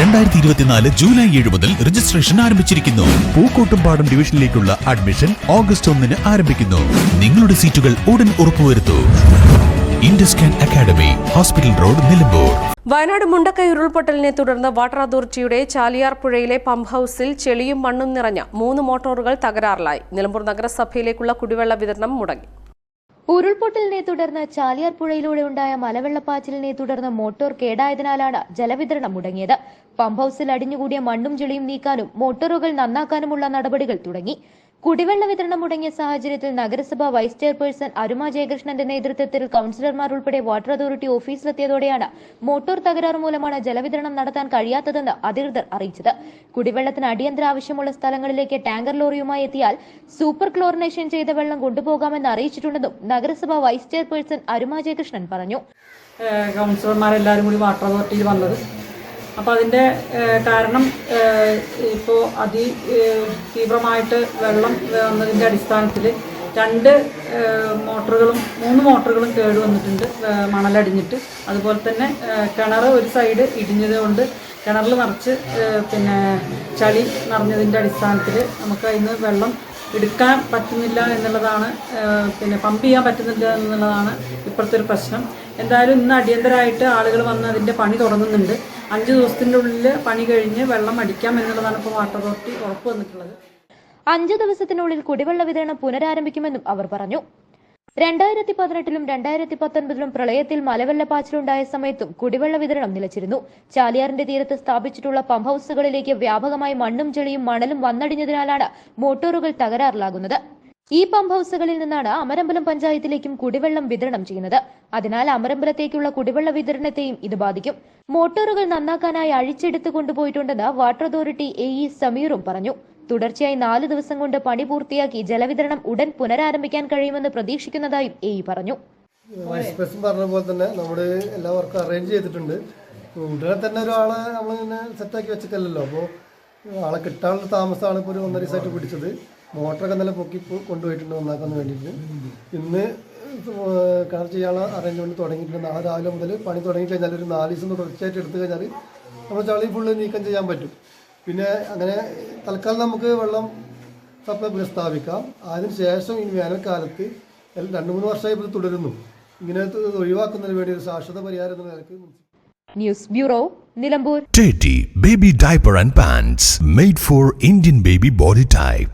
രണ്ടായിരത്തി ഇരുപത്തിനാല് ജൂലൈ ഏഴ് മുതൽ രജിസ്ട്രേഷൻ ആരംഭിച്ചിരിക്കുന്നു. പൂക്കോട്ടുംപാടം ഡിവിഷനിലേക്കുള്ള അഡ്മിഷൻ ഓഗസ്റ്റ് ഒന്നിന് ആരംഭിക്കുന്നു. നിങ്ങളുടെ സീറ്റുകൾ ഉടൻ ഉറപ്പുവരുത്തൂ. Induscan academy hospital road Nilambur. Wayanad Mundakkai ഉരുൾപൊട്ടലിനെ തുടർന്ന് വാട്ടർ അതോറിറ്റിയുടെ ചാലിയാർ പുഴയിലെ പമ്പ് ഹൌസിൽ ചെളിയും മണ്ണും നിറഞ്ഞ മൂന്ന് മോട്ടോറുകൾ തകരാറിലായി. നിലമ്പൂർ നഗരസഭയിലേക്കുള്ള കുടിവെള്ള വിതരണം മുടങ്ങി. ഉരുൾപൊട്ടലിനെ തുടർന്ന് ചാലിയാർ പുഴയിലൂടെ ഉണ്ടായ മലവെള്ളപ്പാച്ചിലിനെ തുടർന്ന് മോട്ടോർ കേടായതിനാലാണ് ജലവിതരണം മുടങ്ങിയത്. പമ്പ് ഹൌസിൽ അടിഞ്ഞുകൂടിയ മണ്ണും ചെളിയും നീക്കാനും മോട്ടോറുകൾ നന്നാക്കാനുമുള്ള നടപടികൾ തുടങ്ങി. കുടിവെള്ള വിതരണം മുടങ്ങിയ സാഹചര്യത്തിൽ നഗരസഭ വൈസ് ചെയർപേഴ്സൺ അരുമ ജയകൃഷ്ണന്റെ നേതൃത്വത്തിൽ കൌൺസിലർമാർ ഉൾപ്പെടെ വാട്ടർ അതോറിറ്റി ഓഫീസിലെത്തിയതോടെയാണ് മോട്ടോർ തകരാറ് മൂലമാണ് ജലവിതരണം നടത്താൻ കഴിയാത്തതെന്ന് അധികൃതർ അറിയിച്ചത്. കുടിവെള്ളത്തിന് അടിയന്തര ആവശ്യമുള്ള സ്ഥലങ്ങളിലേക്ക് ടാങ്കർ ലോറിയുമായി എത്തിയാൽ സൂപ്പർ ക്ലോറിനേഷൻ ചെയ്ത വെള്ളം കൊണ്ടുപോകാമെന്ന് അറിയിച്ചിട്ടുണ്ടെന്നും നഗരസഭ വൈസ് ചെയർപേഴ്സൺ അരുമ ജയകൃഷ്ണൻ പറഞ്ഞു. കൗൺസിലർമാരെല്ലാവരും കൂടി വാട്ടർ അതോറിറ്റിയിൽ വന്നത്. അപ്പോൾ അതിന്റെ കാരണം ഇപ്പോൾ അതി തീവ്രമായിട്ട് വെള്ളം വന്നതിന്റെ അടിസ്ഥാനത്തിൽ രണ്ട് മോട്ടറുകളും മൂന്ന് മോട്ടറുകളും കേട് വന്നിട്ടുണ്ട് മണലടിഞ്ഞിട്ട്. അതുപോലെ തന്നെ കിണർ ഒരു സൈഡ് ഇടിഞ്ഞത് കൊണ്ട് കിണറിൽ നിറച്ച് പിന്നെ ചളി നിറഞ്ഞതിന്റെ അടിസ്ഥാനത്തിൽ നമുക്ക് അതിന് വെള്ളം എടുക്കാൻ പറ്റുന്നില്ല എന്നുള്ളതാണ് പിന്നെ പമ്പ് ചെയ്യാൻ പറ്റുന്നില്ല എന്നുള്ളതാണ് ഇപ്പോഴത്തെ ഒരു പ്രശ്നം. എന്തായാലും ഇന്ന് അടിയന്തരമായിട്ട് ആളുകൾ വന്ന് അതിന്റെ പണി തുടങ്ങുന്നുണ്ട്. അഞ്ച് ദിവസത്തിന്റെ ഉള്ളിൽ പണി കഴിഞ്ഞ് വെള്ളം അടിക്കാം എന്നുള്ളതാണ് ഇപ്പോൾ വാട്ടർ അതോറിറ്റി ഉറപ്പ് വന്നിട്ടുള്ളത്. അഞ്ചു ദിവസത്തിനുള്ളിൽ കുടിവെള്ള വിതരണം പുനരാരംഭിക്കുമെന്നും അവർ പറഞ്ഞു. രണ്ടായിരത്തി പതിനെട്ടിലും രണ്ടായിരത്തി പത്തൊൻപതിലും പ്രളയത്തിൽ മലവെള്ളപ്പാച്ചിലുണ്ടായ സമയത്തും കുടിവെള്ള വിതരണം നിലച്ചിരുന്നു. ചാലിയാറിന്റെ തീരത്ത് സ്ഥാപിച്ചിട്ടുള്ള പമ്പ് ഹൌസുകളിലേക്ക് വ്യാപകമായി മണ്ണും ചെളിയും മണലും വന്നടിഞ്ഞതിനാലാണ് മോട്ടോറുകൾ തകരാറിലാകുന്നത്. ഈ പമ്പ് ഹൌസുകളിൽ നിന്നാണ് അമരമ്പലം പഞ്ചായത്തിലേക്കും കുടിവെള്ളം വിതരണം ചെയ്യുന്നത്. അതിനാൽ അമരമ്പലത്തേക്കുള്ള കുടിവെള്ള വിതരണത്തെയും ഇത് ബാധിക്കും. മോട്ടോറുകൾ നന്നാക്കാനായി അഴിച്ചെടുത്ത് കൊണ്ടുപോയിട്ടുണ്ടെന്ന് വാട്ടർ അതോറിറ്റി എ ഇ സമീറും പറഞ്ഞു. തുടർച്ചയായി നാല് ദിവസം കൊണ്ട് പണി പൂർത്തിയാക്കി ജലവിതരണം ഉടൻ പുനരാരംഭിക്കാൻ കഴിയുമെന്ന് പ്രതീക്ഷിക്കുന്നതായും എ ഇ പറഞ്ഞു. വൈസ് പ്രസിഡന്റ് പറഞ്ഞ പോലെ തന്നെ നമ്മൾ എല്ലാ വർക്കും അറേഞ്ച് ചെയ്തിട്ടുണ്ട്. ഉടനെ തന്നെ ഒരാളെ നമ്മളിങ്ങനെ സെറ്റാക്കി വെച്ചിട്ടല്ലല്ലോ. അപ്പോൾ ആളെ കിട്ടാനുള്ള താമസമാണ് ഇപ്പോൾ ഒരു ഒന്നര ദിവസമായിട്ട് പിടിച്ചത്. മോട്ടറൊക്കെ നല്ല പൊക്കി കൊണ്ടുപോയിട്ടുണ്ട് നന്നാക്കാൻ വേണ്ടിയിട്ട്. ഇന്ന് കിണർ ചെയ്യാനുള്ള അറേഞ്ച്മെന്റ് തുടങ്ങിയിട്ടുണ്ട്. നാളെ രാവിലെ മുതൽ പണി തുടങ്ങി കഴിഞ്ഞാൽ ഒരു നാല് ദിവസം തുടർച്ചയായിട്ട് എടുത്തു കഴിഞ്ഞാൽ നമ്മൾ ചളി ഫുള്ള് നീക്കം ചെയ്യാൻ പറ്റും. പിന്നെ അങ്ങനെ തൽക്കാലം നമുക്ക് വെള്ളം സപ്ലൈ പുനഃസ്ഥാപിക്കാം അതിന് ശേഷം ഈ വേനൽക്കാലത്ത് രണ്ട് മൂന്ന് വർഷമായി ഇത് തുടരുന്നു. ഇങ്ങനെ ഒഴിവാക്കുന്നതിന് വേണ്ടി ഒരു ശാശ്വത പരിഹാരം എന്ന news bureau Nilambur. Baby Baby and pants made for Indian baby body type.